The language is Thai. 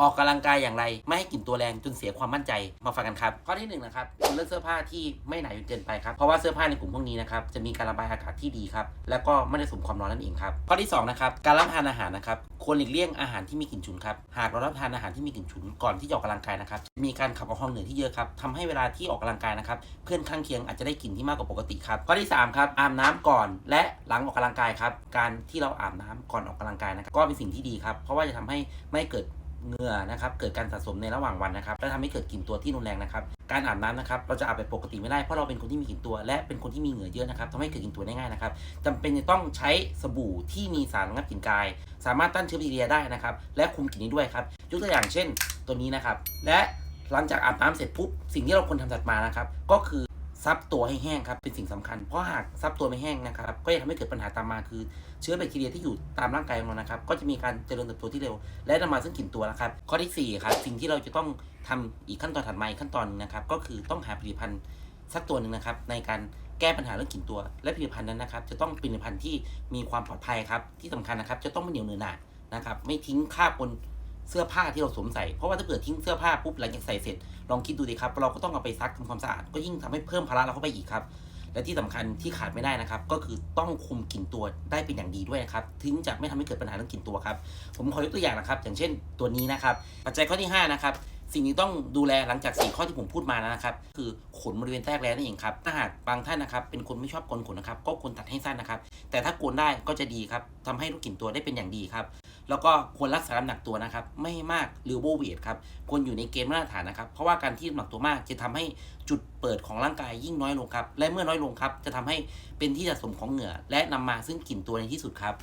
ออกกำลังกายอย่างไร ไม่ให้กลิ่นตัวแรงจนเสียความมั่นใจมาฟังกันครับ ข้อที่หนึ่งนะครับคุณเลือกเสื้อผ้าที่ไม่หนาจนเกินไปครับเพราะว่าเสื้อผ้าในกลุ่มพวกนี้นะครับจะมีการระบายอากาศที่ดีครับแล้วก็ไม่ได้สูมความร้อนนั่นเองครับข้อที่สองนะครับการรับประทานอาหารนะครับควรหลีกเลี่ยงอาหารที่มีกลิ่นฉุนครับหากเรารับประทานอาหารที่มีกลิ่นฉุนก่อนที่จะออกกำลังกายนะครับมีการขับออกห้องเหนือที่เยอะครับทำให้เวลาที่ออกกำลังกายนะครับเพื่อนข้างเคียงอาจจะได้กลิ่นที่มากกว่าปกติครับข้อที่สามครับอาบน้ำก่อนและหลังออกกำลังกายครับการที่เราอาบน้ำก่อนออกกำลังกายนะครับก็เป็นสิ่งที่ดีครับเพราะว่าจะทำให้ไม่เกิด เหงื่อนะครับเกิดการสะสมในระหว่างวันนะครับและทำให้เกิดกลิ่นตัวที่รุนแรงนะครับการอาบน้ำนะครับเราจะอาบแบบปกติไม่ได้เพราะเราเป็นคนที่มีกลิ่นตัว และเป็นคนที่มีเหงื่อเยอะนะครับทำให้เกิดกลิ่นตัวได้ง่ายนะครับจำเป็นจะต้องใช้สบู่ที่มีสารระงับกลิ่นกาย สามารถต้านเชื้อแบคทีเรียได้นะครับและคุมกลิ่นนี้ด้วยครับยกตัวอย่างเช่นตัวนี้นะครับและหลังจากอาบน้ำเสร็จปุ๊บสิ่งที่เราควรทำถัดมานะครับก็คือ ซับตัวให้แห้งครับเป็นสิ่งสำคัญ เพราะหากซับตัวไม่แห้งนะครับ ก็จะทำให้เกิดปัญหาตามมาคือเชื้อแบคทีเรียที่อยู่ตามร่างกายของเรานะครับ ก็จะมีการเจริญเติบโตที่เร็ว และนำมาซึ่งกลิ่นตัวนะครับ ข้อที่4ครับสิ่งที่เราจะต้องทำอีกขั้นตอนถัดมาอีกขั้นตอนหนึงนะครับ ก็คือต้องหาผลิตภัณฑ์สักตัวหนึ่งนะครับ ในการแก้ปัญหาเรื่องกลิ่นตัว และผลิตภัณฑ์นั้นนะครับ จะต้องเป็นผลิตภัณฑ์ที่มีความปลอดภัยครับที่สำคัญนะครับ จะต้องไม่เหนียวเนื้อหนานะครับ ไม่ทิ้งคราบบน เสื้อผ้าที่เราสวมใส่ เพราะว่าถ้าเกิดทิ้งเสื้อผ้าปุ๊บหลังจากใส่เสร็จ ลองคิดดูดิครับ เราก็ต้องเอาไปซักทำความสะอาด ก็ยิ่งทำให้เพิ่มภาระเราเข้าไปอีกครับ และที่สำคัญที่ขาดไม่ได้นะครับ ก็คือต้องคุมกลิ่นตัวได้เป็นอย่างดีด้วยนะครับ ถึงจะไม่ทำให้เกิดปัญหาเรื่องกลิ่นตัวครับ ผมขอยกตัวอย่างนะครับ อย่างเช่นตัวนี้นะครับ ปัจจัยข้อที่ 5 นะครับสิ่งที่ต้องดูแลหลังจาก4ข้อที่ผมพูดมาแล้วนะครับ คือขนบริเวณแทรกแร้นั่นเองครับถ้าหากบางท่านนะครับ เป็นคนไม่ชอบโกนขนนะครับ ก็ควรตัดให้สั้นนะครับ แต่ถ้าโกนได้ก็จะดีครับทำให้ลูกกลิ่นตัวได้เป็นอย่างดีครับ แล้วก็ควรรักษาน้ำหนักตัวนะครับ ไม่ให้มากหรือโบเวทครับควรอยู่ในเกณฑ์มาตรฐานนะครับ เพราะว่าการที่น้ำหนักตัวมากจะทำให้จุดเปิดของร่างกายยิ่งน้อยลงครับ และเมื่อน้อยลงครับ จะทำให้เป็นที่สะสมของเหงื่อ และนำมาซึ่งกลิ่นตัวในที่สุดครับ